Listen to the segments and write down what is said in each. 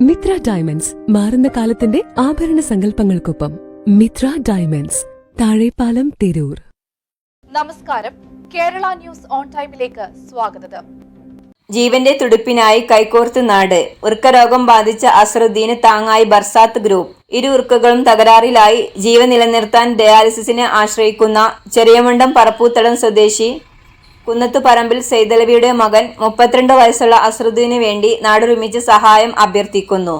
Mitra diamonds മാറുന്ന കാലത്തിന്റെ ആഭരണ സങ്കല്പങ്ങൾക്കൊപ്പം മിത്ര ഡയമണ്ട്സ് താഴെപ്പാലം തിരൂർ. നമസ്കാരം. കേരള ന്യൂസ് ഓൺ ടൈമിലേക്ക് സ്വാഗതം. ജീവന്റെ തുടിപ്പിനായി കൈകോർത്ത് നാട്. വൃക്കരോഗം ബാധിച്ച അസറുദ്ദീന് താങ്ങായി ബർസാത്ത് ഗ്രൂപ്പ്. ഇരു വൃക്കകളും തകരാറിലായി. ജീവൻ നിലനിർത്താൻ ഡയാലിസിസിനെ ആശ്രയിക്കുന്ന ചെറിയമണ്ടം പറപ്പൂത്തടം സ്വദേശി കുന്നത്തുപറമ്പിൽ സെയ്തലവിയുടെ മകൻ മുപ്പത്തിരണ്ട് വയസ്സുള്ള അസറുദ്ദീന് വേണ്ടി നാടൊരുമിച്ച് സഹായം അഭ്യർത്ഥിക്കുന്നു.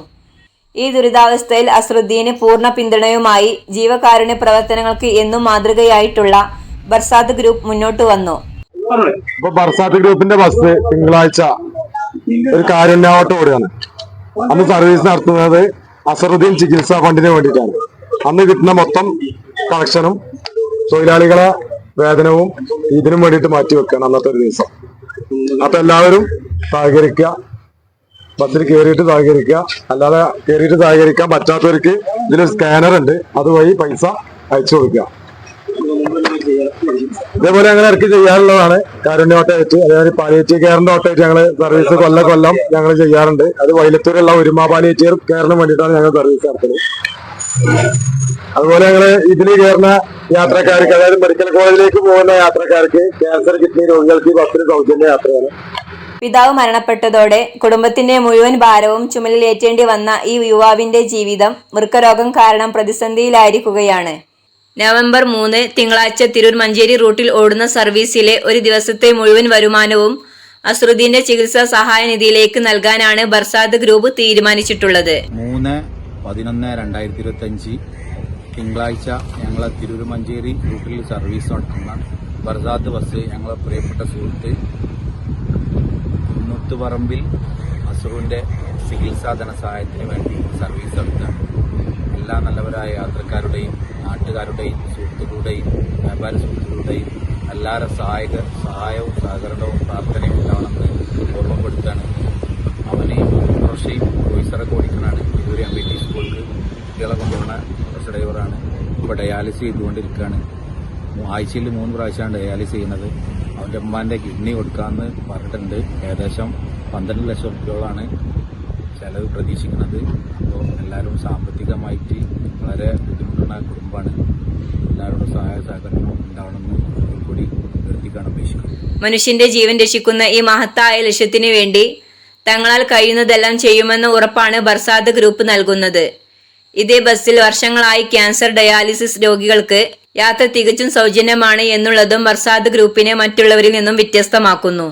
ഈ ദുരിതാവസ്ഥയിൽ അസറുദ്ദീന് പൂർണ പിന്തുണയുമായി ജീവകാരുണ്യ പ്രവർത്തനങ്ങൾക്ക് എന്നും മാതൃകയായിട്ടുള്ള ബർസാദ് ഗ്രൂപ്പ് മുന്നോട്ട് വന്നു. ഇപ്പൊ ബർസാത്ത് ഗ്രൂപ്പിന്റെ ബസ് തിങ്കളാഴ്ച ഒരു കാരുണ്യാവട്ടം ഓടുകയാണ് അന്ന് സർവീസ് നടത്തുന്നത് അസറുദ്ദീൻ ചികിത്സാ ഫണ്ടിന് വേണ്ടിയിട്ടാണ്. അന്ന് കിട്ടുന്ന മൊത്തം കളക്ഷനും തൊഴിലാളികളെ വേതനവും ഇതിനും വേണ്ടിയിട്ട് മാറ്റി വെക്കുകയാണ് അന്നത്തെ ഒരു ദിവസം. അപ്പൊ എല്ലാവരും സഹകരിക്കുക. ബസ്സിൽ കയറിയിട്ട് സഹകരിക്കുക. അല്ലാതെ കയറിയിട്ട് സഹകരിക്കാൻ പറ്റാത്തവർക്ക് ഇതിലൊരു സ്കാനർ ഉണ്ട്. അതുവഴി പൈസ അയച്ചു കൊടുക്കുക. ഇതേപോലെ ഞങ്ങൾ ഇറക്കി ചെയ്യാറുള്ളതാണ്. കാരുണ്യ ഓട്ടമായിട്ട് അതേപോലെ പാലിയേറ്റീവ് കെയറിന്റെ ഓട്ടമായിട്ട് ഞങ്ങൾ സർവീസ് കൊല്ല കൊല്ലം ഞങ്ങൾ ചെയ്യാറുണ്ട്. അത് വൈലത്തൂരുള്ള ഒരുമ പാലിയേറ്റീവ് കെയറിന് വേണ്ടിയിട്ടാണ് ഞങ്ങൾ സർവീസ് നടത്തുന്നത്. അതുപോലെ ഞങ്ങൾ ഇതിൽ കയറുന്ന യാത്രക്കാർക്ക് അതായത് മെഡിക്കൽ കോളേജിലേക്ക് പോകുന്ന യാത്രക്കാർക്ക് ക്യാൻസർ കിഡ്നി രോഗികൾക്ക് ബസ്സിന് സൗജന്യ യാത്രയാണ്. പിതാവ് മരണപ്പെട്ടതോടെ കുടുംബത്തിന്റെ മുഴുവൻ ഭാരവും ചുമലിലേറ്റേണ്ടി വന്ന ഈ യുവാവിന്റെ ജീവിതം വൃക്കരോഗം കാരണം പ്രതിസന്ധിയിലായിരിക്കുകയാണ്. നവംബർ മൂന്ന് തിങ്കളാഴ്ച തിരൂർ മഞ്ചേരി റൂട്ടിൽ ഓടുന്ന സർവീസിലെ ഒരു ദിവസത്തെ മുഴുവൻ വരുമാനവും അസ്രുദ്ദീന്റെ ചികിത്സാ സഹായ നിധിയിലേക്ക് നൽകാനാണ് ബർസാദ് ഗ്രൂപ്പ് തീരുമാനിച്ചിട്ടുള്ളത്. മൂന്ന് പതിനൊന്ന് രണ്ടായിരത്തി ഇരുപത്തി അഞ്ച് തിങ്കളാഴ്ച ഞങ്ങളെ തിരൂരുമഞ്ചേരി റൂട്ടിൽ സർവീസ് നടത്തുന്ന ബർസാത്ത് ബസ് ഞങ്ങളെ പ്രിയപ്പെട്ട സുഹൃത്ത് കുന്നുത്തുപറമ്പിൽ അസുറിന്റെ ചികിത്സാ ധനസഹായത്തിന് വേണ്ടി സർവീസ് നടത്തുകയാണ്. എല്ലാ നല്ലവരായ യാത്രക്കാരുടെയും നാട്ടുകാരുടെയും സുഹൃത്തുക്കളുടെയും വ്യാപാര സുഹൃത്തുക്കളുടെയും എല്ലാവരുടെ സഹായക സഹായവും സഹകരണവും പ്രാർത്ഥനയും ഉണ്ടാവണമെന്ന് ഓർമ്മപ്പെടുത്തുകയാണ്. അവന് ഇപ്പോൾ ഡയാലിസിസ് ചെയ്തുകൊണ്ടിരിക്കുകയാണ്. ആഴ്ചയിൽ മൂന്ന് പ്രാവശ്യമാണ് ഡയാലിസിസ് ചെയ്യുന്നത്. അവന്റെ ഉമ്മാന്റെ കിഡ്നി കൊടുക്കാമെന്ന് പറഞ്ഞിട്ടുണ്ട്. ഏകദേശം പന്ത്രണ്ട് ലക്ഷം റുപ്യോളാണ് ചിലവ് പ്രതീക്ഷിക്കുന്നത്. അപ്പോൾ എല്ലാവരും സാമ്പത്തികമായിട്ട് വളരെ ബുദ്ധിമുട്ടുള്ള കുടുംബമാണ്. എല്ലാവരുടെ സഹായ സഹകരണം ഉണ്ടാവണമെന്ന് കൂടി നിർത്തിക്കാൻ അപേക്ഷിക്കുന്നു. മനുഷ്യന്റെ ജീവൻ രക്ഷിക്കുന്ന ഈ മഹത്തായ ലക്ഷ്യത്തിന് വേണ്ടി തങ്ങളാൽ കഴിയുന്നതെല്ലാം ചെയ്യുമെന്ന ഉറപ്പാണ് ബർസാദ് ഗ്രൂപ്പ് നൽകുന്നത്. ഇതേ ബസ്സിൽ വർഷങ്ങളായി ക്യാൻസർ ഡയാലിസിസ് രോഗികൾക്ക് യാത്ര തികച്ചും സൗജന്യമാണ് എന്നുള്ളതും മർസാദ് ഗ്രൂപ്പിനെ മറ്റുള്ളവരിൽ നിന്നും വ്യത്യസ്തമാക്കുന്നു.